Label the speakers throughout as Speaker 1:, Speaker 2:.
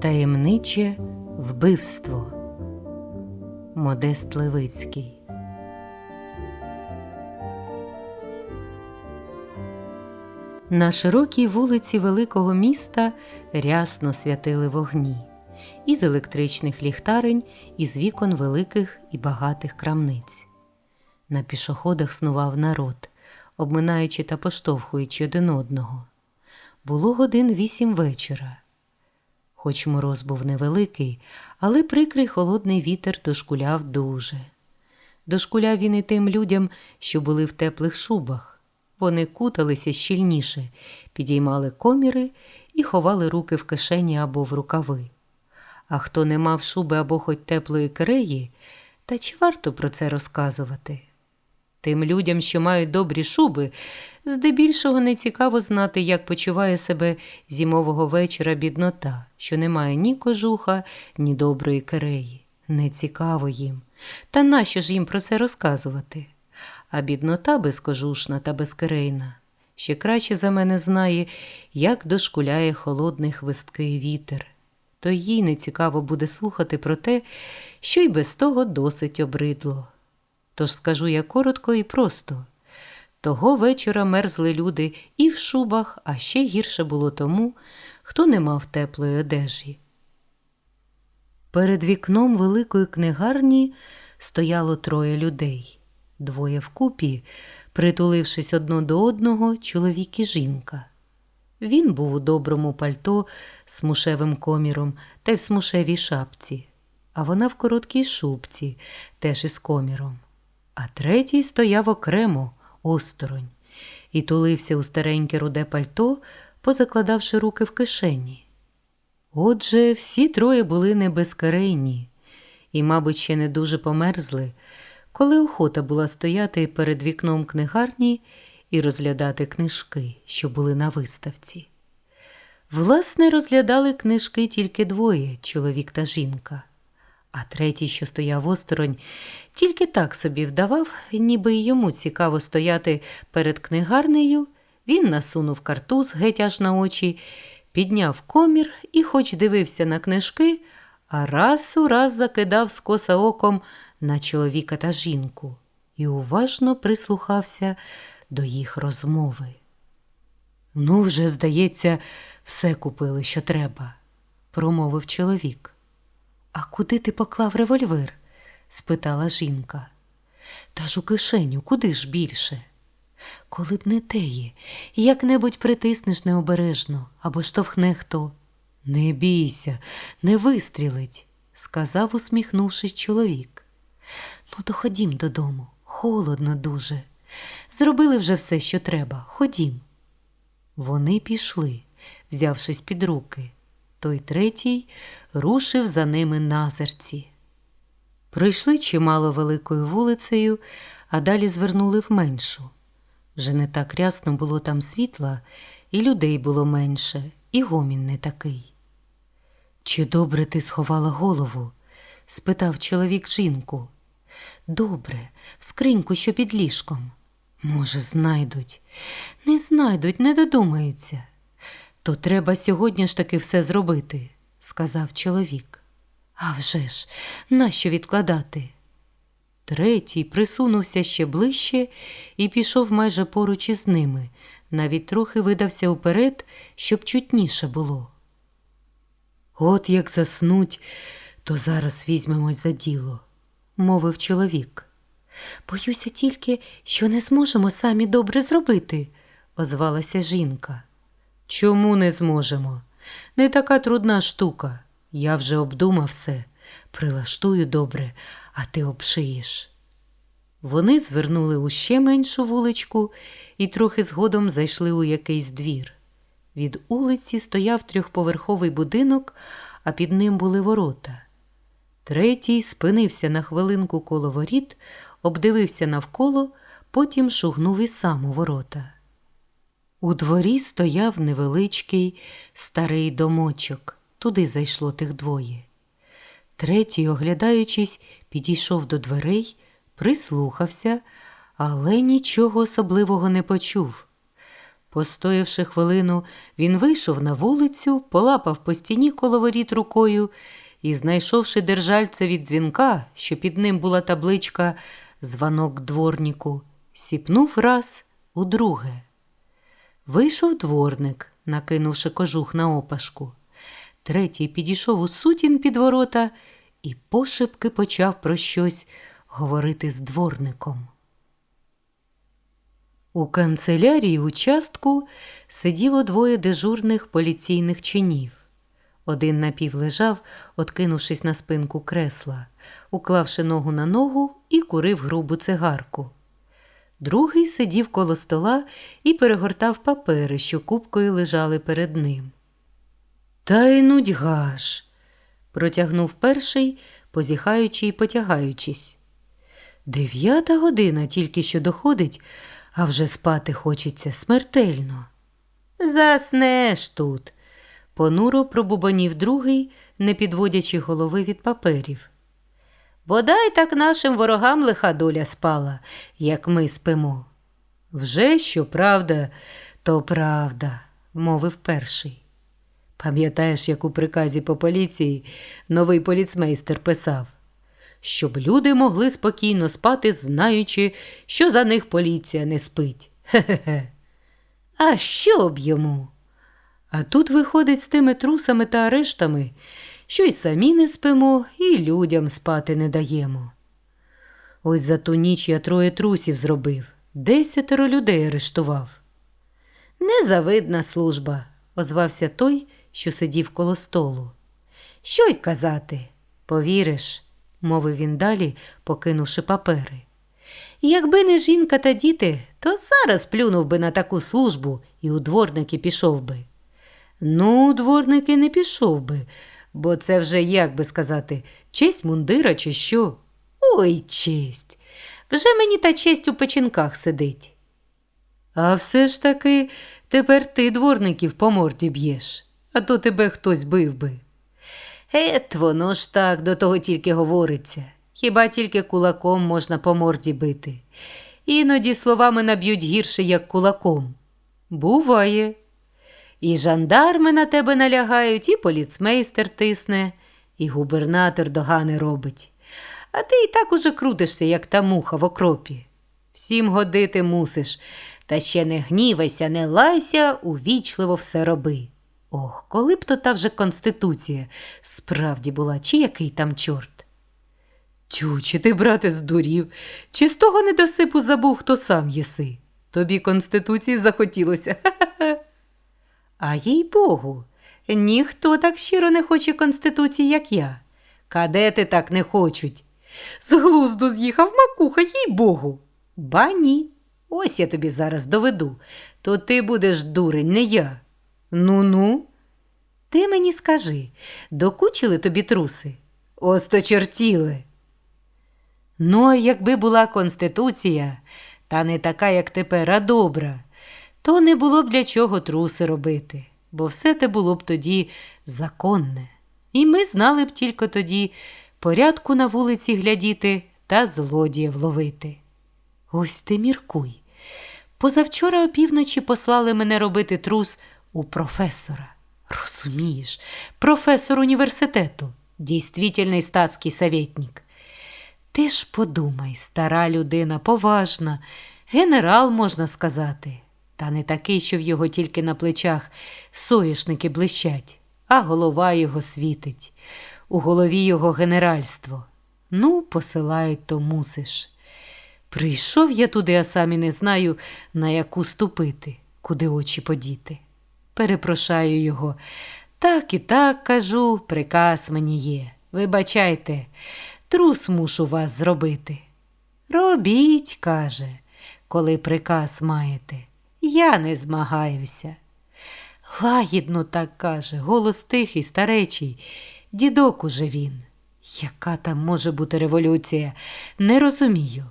Speaker 1: Таємниче вбивство. Модест Левицький. На широкій вулиці великого міста рясно святили вогні із електричних ліхтарень, із вікон великих і багатих крамниць. На пішоходах снував народ, обминаючи та поштовхуючи один одного. Було годин вісім вечора. Хоч мороз був невеликий, але прикрий холодний вітер дошкуляв дуже. Дошкуляв він і тим людям, що були в теплих шубах. Вони куталися щільніше, підіймали коміри і ховали руки в кишені або в рукави. А хто не мав шуби або хоч теплої киреї, та чи варто про це розказувати? Тим людям, що мають добрі шуби, здебільшого не цікаво знати, як почуває себе зимового вечора біднота, що не має ні кожуха, ні доброї киреї. Не цікаво їм. Та нащо ж їм про це розказувати? А біднота безкожушна та безкирейна ще краще за мене знає, як дошкуляє холодний хвисткий вітер. То їй не цікаво буде слухати про те, що й без того досить обридло. Тож скажу я коротко і просто. Того вечора мерзли люди і в шубах, а ще гірше було тому, хто не мав теплої одежі. Перед вікном великої книгарні стояло троє людей, двоє вкупі, притулившись одно до одного, чоловік і жінка. Він був у доброму пальто з смушевим коміром та й в смушевій шапці, а вона в короткій шубці, теж із коміром. А третій стояв окремо, осторонь, і тулився у стареньке руде пальто, позакладавши руки в кишені. Отже, всі троє були не безкарейні і, мабуть, ще не дуже померзли, коли охота була стояти перед вікном книгарні і розглядати книжки, що були на виставці. Власне, розглядали книжки тільки двоє чоловік та жінка, а третій, що стояв осторонь, тільки так собі вдавав, ніби йому цікаво стояти перед книгарнею. Він насунув картуз геть аж на очі, підняв комір і, хоч дивився на книжки, а раз у раз закидав скоса оком на чоловіка та жінку і уважно прислухався до їх розмови. Ну, вже, здається, все купили, що треба, промовив чоловік. А куди ти поклав револьвер? спитала жінка. Та ж у кишеню, куди ж більше? Коли б не теє, як-небудь притиснеш необережно або штовхне хто. Не бійся, не вистрілить, сказав, усміхнувшись чоловік. Ну, то ходім додому, холодно дуже. Зробили вже все, що треба. Ходім. Вони пішли, взявшись під руки. Той третій рушив за ними назерці. Пройшли чимало великою вулицею, а далі звернули в меншу. Вже не так рясно було там світла, і людей було менше, і гомін не такий. Чи добре ти сховала голову? спитав чоловік жінку. Добре, в скриньку, що під ліжком. Може, знайдуть. Не знайдуть, не додумаються. То треба сьогодні ж таки все зробити, сказав чоловік. «А вже ж, нащо відкладати? Третій присунувся ще ближче і пішов майже поруч із ними, навіть трохи видався вперед, щоб чутніше було. От як заснуть, то зараз візьмемось за діло, мовив чоловік. Боюся тільки, що не зможемо самі добре зробити, озвалася жінка. Чому не зможемо? Не така трудна штука. Я вже обдумав все, прилаштую добре, а ти обшиєш. Вони звернули у ще меншу вуличку і трохи згодом зайшли у якийсь двір. Від улиці стояв трьохповерховий будинок, а під ним були ворота. Третій спинився на хвилинку коло воріт, обдивився навколо, потім шугнув і сам у ворота. У дворі стояв невеличкий старий домочок. Туди зайшло тих двоє. Третій, оглядаючись, підійшов до дверей, прислухався, але нічого особливого не почув. Постоявши хвилину, він вийшов на вулицю, полапав по стіні коло воріт рукою і, знайшовши держальце від дзвінка, що під ним була табличка Званок дворніку, сіпнув раз удруге. Вийшов дворник, накинувши кожух на опашку. Третій підійшов у сутін під ворота і пошепки почав про щось говорити з дворником. У канцелярії участку сиділо двоє дежурних поліційних чинів. Один напів лежав, откинувшись на спинку кресла, уклавши ногу на ногу і курив грубу цигарку. Другий сидів коло стола і перегортав папери, що купкою лежали перед ним. Та й нудьга ж, протягнув перший, позіхаючи і потягаючись. Дев'ята година тільки що доходить, а вже спати хочеться смертельно. Заснеш тут, понуро пробубанів другий, не підводячи голови від паперів. Бодай так нашим ворогам лиха доля спала, як ми спимо. Вже що правда, то правда, мовив перший. Пам'ятаєш, як у приказі по поліції новий поліцмейстер писав, щоб люди могли спокійно спати, знаючи, що за них поліція не спить. Хе-хе-хе. А що б йому? А тут виходить з тими трусами та арештами, що й самі не спимо, і людям спати не даємо. Ось за ту ніч я троє трусів зробив, десятеро людей арештував. Незавидна служба, озвався той, що сидів коло столу. Що й казати? Повіриш, мовив він далі, покинувши папери. Якби не жінка та діти, то зараз плюнув би на таку службу і у дворники пішов би. Ну, у дворники не пішов би, бо це вже, як би сказати, честь мундира чи що. Ой, честь. Вже мені та честь у печінках сидить. А все ж таки тепер ти дворників по морді б'єш, а то тебе хтось бив би. Ет, воно ж так до того тільки говориться. Хіба тільки кулаком можна по морді бити. Іноді словами наб'ють гірше, як кулаком. Буває. І жандарми на тебе налягають, і поліцмейстер тисне, і губернатор догани робить. А ти і так уже крутишся, як та муха в окропі. Всім годити мусиш, та ще не гнівайся, не лайся, увічливо все роби. Ох, коли б то та вже конституція справді була, чи який там чорт. Тю, чи ти, брате, здурів, чи з того недосипу забув, хто сам єси? Тобі конституції захотілося. Ха-ха-ха. А їй Богу, ніхто так щиро не хоче конституції, як я. Кадети так не хочуть. З глузду з'їхав макуха, їй Богу. Ба ні. Ось я тобі зараз доведу. То ти будеш дурень, не я. Ну-ну. Ти мені скажи, докучили тобі труси? Осточертіли. Ну, а якби була конституція, та не така, як тепер, а добра, то не було б для чого труси робити, бо все те було б тоді законне. І ми знали б тільки тоді порядку на вулиці глядіти та злодіїв ловити. Ось ти міркуй. Позавчора опівночі послали мене робити трус у професора. Розумієш, професор університету, дійствительний статський советник. Ти ж подумай, стара людина, поважна, генерал, можна сказати, та не такий, що в його тільки на плечах соєшники блищать, а голова його світить, у голові його генеральство. Ну, посилають, то мусиш. Прийшов я туди, а сам і не знаю, на яку ступити, куди очі подіти. Перепрошаю його. Так і так кажу, приказ мені є. Вибачайте, трус мушу вас зробити. Робіть, каже, коли приказ маєте. Я не змагаюся. Лагідно так каже, голос тихий, старечий, дідок уже він. Яка там може бути революція? Не розумію.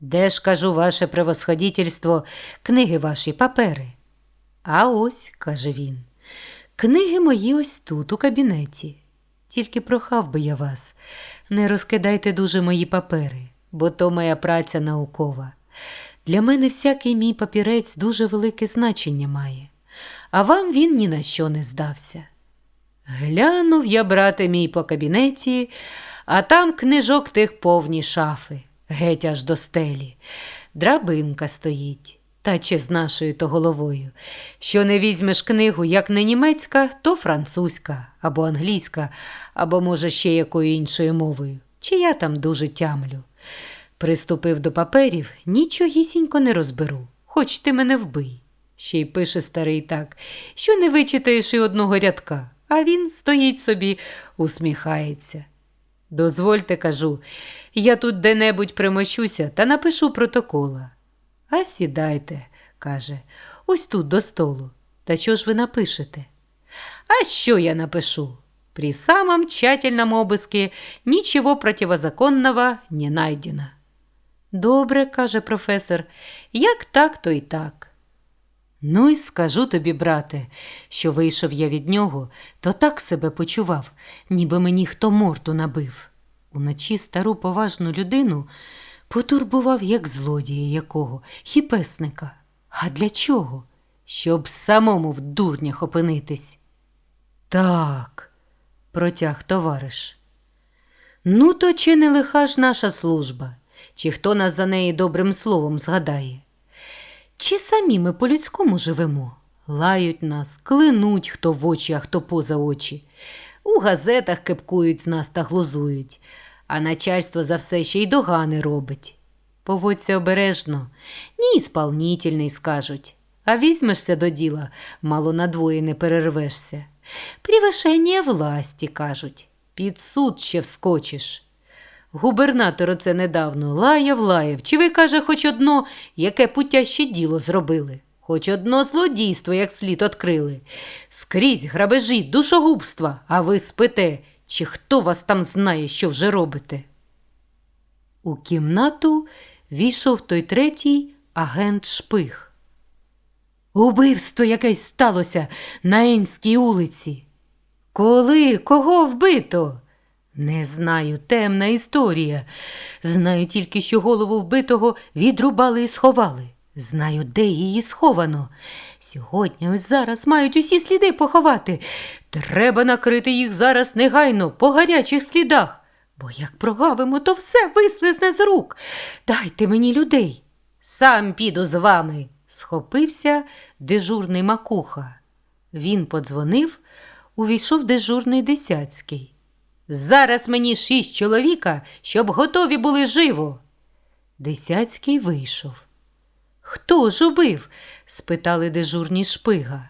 Speaker 1: Де ж, кажу, ваше превосходительство, книги ваші папери? А ось, каже він, книги мої ось тут, у кабінеті. Тільки прохав би я вас, не розкидайте дуже мої папери, бо то моя праця наукова. Для мене всякий мій папірець дуже велике значення має, а вам він ні на що не здався. Глянув я, брате мій, по кабінеті, а там книжок тих повні шафи, геть аж до стелі. Драбинка стоїть, та чи з нашою то головою. Що не візьмеш книгу, як не німецька, то французька, або англійська, або, може, ще якою іншою мовою, чи я там дуже тямлю. Приступив до паперів, нічогісінько не розберу, хоч ти мене вбий. Ще й пише старий так, що не вичитаєш і одного рядка, а він стоїть собі, усміхається. Дозвольте, кажу, я тут де-небудь примощуся та напишу протокола. А сідайте, каже, ось тут до столу. Та що ж ви напишете? А що я напишу? При самом тщательном обыске ничего противозаконного не найдено. Добре, каже професор, як так, то й так. Ну й скажу тобі, брате, що вийшов я від нього, то так себе почував, ніби мені хто морду набив. Уночі стару поважну людину потурбував, як злодія якого, хіпесника. А для чого? Щоб самому в дурнях опинитись. Так, протяг товариш. Ну, то чи не лиха ж наша служба, чи хто нас за неї добрим словом згадає? Чи самі ми по-людському живемо? Лають нас, клинуть хто в очі, а хто поза очі. У газетах кипкують з нас та глузують, а начальство за все ще й догани робить. Поводься обережно, ні, сполнітельний, скажуть. А візьмешся до діла, мало надвоє не перервешся. Превишення власті, кажуть, під суд ще вскочиш. Губернатор оце недавно лаяв, лаяв. Чи ви, каже, хоч одно, яке путяще діло зробили? Хоч одно злодійство, як слід открили. Скрізь грабежі, душогубства, а ви спите, чи хто вас там знає, що вже робите? У кімнату війшов той третій агент шпиг. Убивство якесь сталося на Енській улиці. Коли? Кого вбито? Не знаю, темна історія. Знаю тільки, що голову вбитого відрубали і сховали. Знаю, де її сховано. Сьогодні ось зараз мають усі сліди поховати. Треба накрити їх зараз негайно по гарячих слідах. Бо як прогавимо, то все вислизне з рук. Дайте мені людей. Сам піду з вами, схопився дежурний макуха. Він подзвонив, увійшов дежурний десяцький. Зараз мені шість чоловіка, щоб готові були живо. Десяцький вийшов. Хто ж убив? спитали дежурні шпига.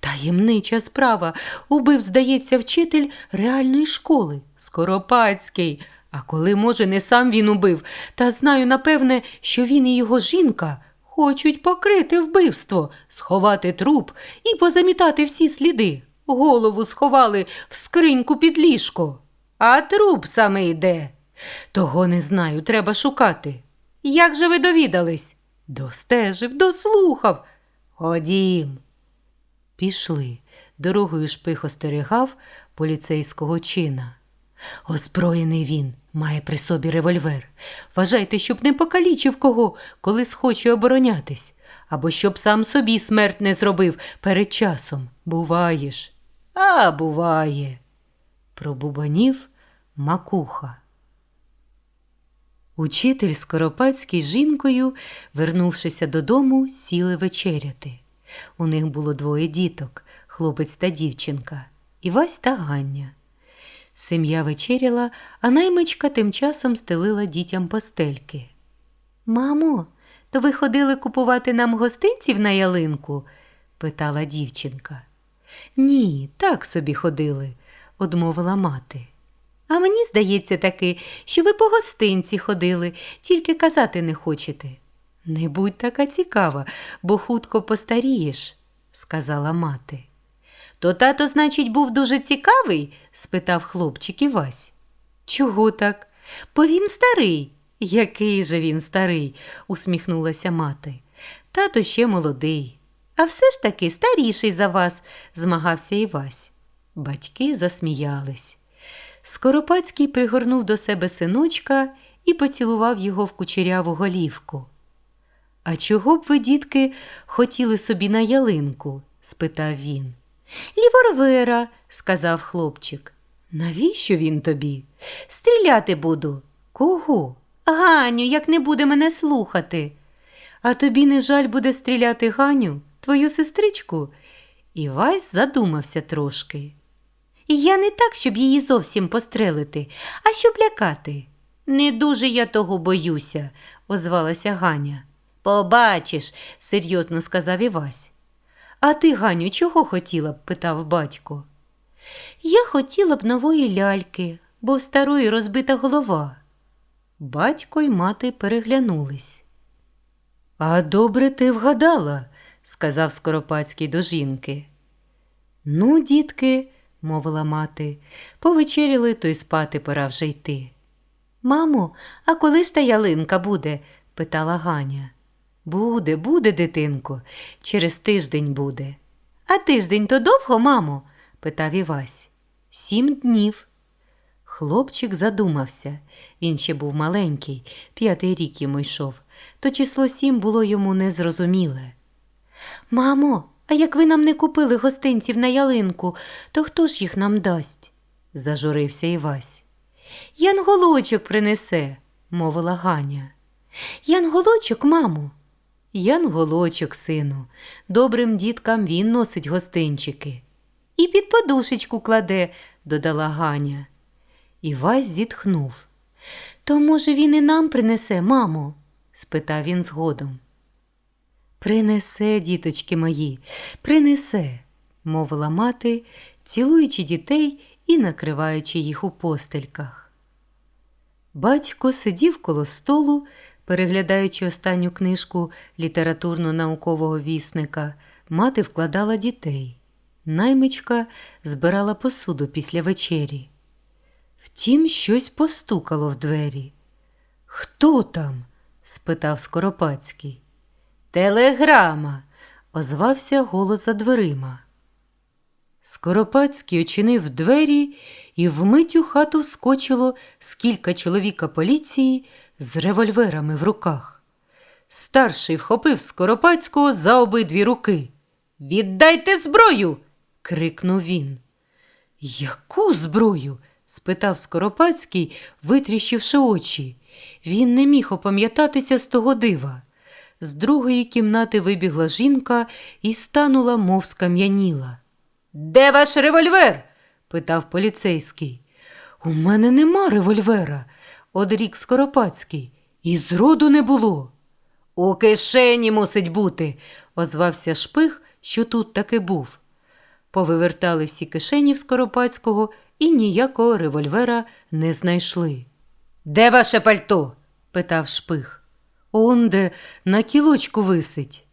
Speaker 1: Таємнича справа убив, здається, вчитель реальної школи Скоропадський. А коли, може, не сам він убив, та знаю, напевне, що він і його жінка хочуть покрити вбивство, сховати труп і позамітати всі сліди. Голову сховали в скриньку під ліжко. А труп саме йде. Того не знаю, треба шукати. Як же ви довідались? Достежив, дослухав. Ходім. Пішли. Дорогою шпих остерігав поліцейського чина. Озброєний він має при собі револьвер. Вважайте, щоб не покалічив кого, коли схоче оборонятись, або щоб сам собі смерть не зробив перед часом. Буваєш. А буває. Пробубанів макуха. Учитель Скоропадський з жінкою, вернувшися додому, сіли вечеряти. У них було двоє діток, хлопець та дівчинка, Івась та Гання. Сім'я вечеряла, а наймичка тим часом стелила дітям постельки. Мамо, то ви ходили купувати нам гостинців на ялинку? питала дівчинка. Ні, так собі ходили, одмовила мати. А мені здається таки, що ви по гостинці ходили, тільки казати не хочете. Не будь така цікава, бо хутко постарієш, сказала мати. То тато, значить, був дуже цікавий? спитав хлопчик Івась. Чого так? Бо він старий. Який же він старий? усміхнулася мати. Тато ще молодий. А все ж таки старіший за вас, змагався Івась. Батьки засміялись. Скоропадський пригорнув до себе синочка і поцілував його в кучеряву голівку. А чого б ви, дітки, хотіли собі на ялинку? спитав він. Ліворвера, сказав хлопчик. Навіщо він тобі? Стріляти буду. Кого? Ганю, як не буде мене слухати. А тобі не жаль буде стріляти Ганю, твою сестричку? Івась задумався трошки. Я не так, щоб її зовсім пострелити, а щоб лякати. Не дуже я того боюся, озвалася Ганя. Побачиш, серйозно сказав Івась. А ти, Ганю, чого хотіла б? питав батько. Я хотіла б нової ляльки, бо в старої розбита голова. Батько й мати переглянулись. А добре ти вгадала, сказав Скоропадський до жінки. Ну, дітки, мовила мати, повечеряли, то й спати пора вже йти. Мамо, а коли ж та ялинка буде? питала Ганя. Буде, буде, дитинко, через тиждень буде. А тиждень то довго, мамо? питав Івась. Сім днів. Хлопчик задумався. Він ще був маленький, п'ятий рік йому йшов, то число сім було йому незрозуміле. Мамо, а як ви нам не купили гостинців на ялинку, то хто ж їх нам дасть? зажурився Івась. Янголочок принесе, мовила Ганя. Янголочок, мамо. Янголочок, сину, добрим діткам він носить гостинчики. І під подушечку кладе, додала Ганя. Івась зітхнув. То, може, він і нам принесе, мамо? спитав він згодом. Принесе, діточки мої, принесе, мовила мати, цілуючи дітей і накриваючи їх у постельках. Батько сидів коло столу, переглядаючи останню книжку літературно-наукового вісника, мати вкладала дітей. Наймичка збирала посуду після вечері. Втім, щось постукало в двері. Хто там? спитав Скоропадський. Телеграма, озвався голос за дверима. Скоропадський очинив двері, і вмить у хату вскочило скілька чоловіка поліції з револьверами в руках. Старший вхопив Скоропадського за обидві руки. Віддайте зброю. крикнув він. Яку зброю? спитав Скоропадський, витріщивши очі. Він не міг опам'ятатися з того дива. З другої кімнати вибігла жінка і станула, мов скам'яніла. Де ваш револьвер? питав поліцейський. У мене нема револьвера, одрік Скоропадський. І зроду не було. У кишені мусить бути, озвався шпих, що тут таки був. Повивертали всі кишені в Скоропадського і ніякого револьвера не знайшли. Де ваше пальто? питав шпих. Онде на кілочку висить.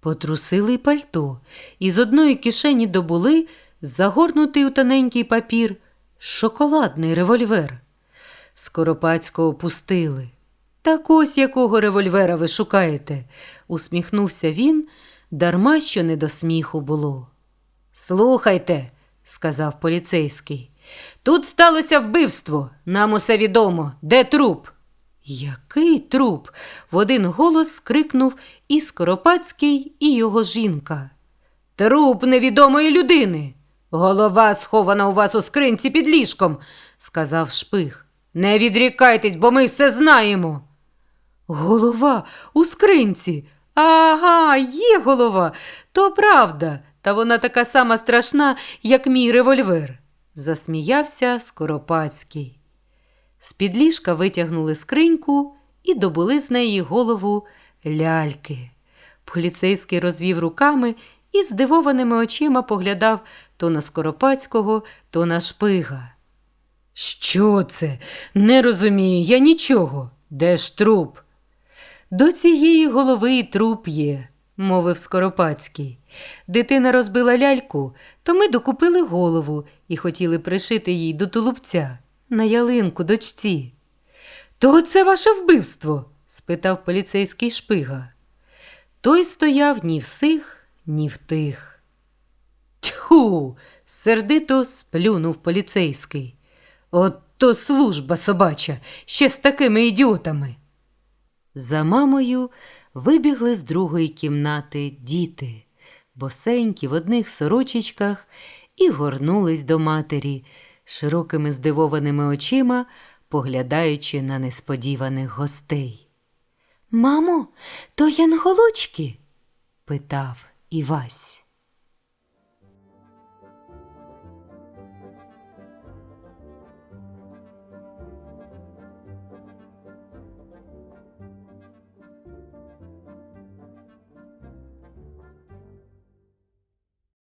Speaker 1: Потрусили пальто, і з одної кишені добули загорнутий у тоненький папір шоколадний револьвер. Скоропадського пустили. Так ось якого револьвера ви шукаєте, усміхнувся він, дарма що не до сміху було. Слухайте, сказав поліцейський, тут сталося вбивство. Нам усе відомо. Де труп? Який труп? в один голос скрикнув і Скоропадський, і його жінка. Труп невідомої людини. Голова схована у вас у скринці під ліжком, сказав шпих. Не відрікайтесь, бо ми все знаємо. Голова у скринці. Ага, є голова, то правда, та вона така сама страшна, як мій револьвер, засміявся Скоропадський. З-під ліжка витягнули скриньку і добули з неї голову ляльки. Поліцейський розвів руками і здивованими очима поглядав то на Скоропадського, то на шпига. Що це? Не розумію я нічого. Де ж труп? До цієї голови і труп є, мовив Скоропадський. Дитина розбила ляльку, то ми докупили голову і хотіли пришити їй до тулубця на ялинку дочці. То це ваше вбивство? спитав поліцейський шпига. Той стояв ні в сих, ні в тих. Тьху. сердито сплюнув поліцейський. От то служба собача, ще з такими ідіотами. За мамою вибігли з другої кімнати діти, босенькі в одних сорочечках, і горнулись до матері, широкими здивованими очима, поглядаючи на несподіваних гостей. Мамо, то янголочки? питав Івась.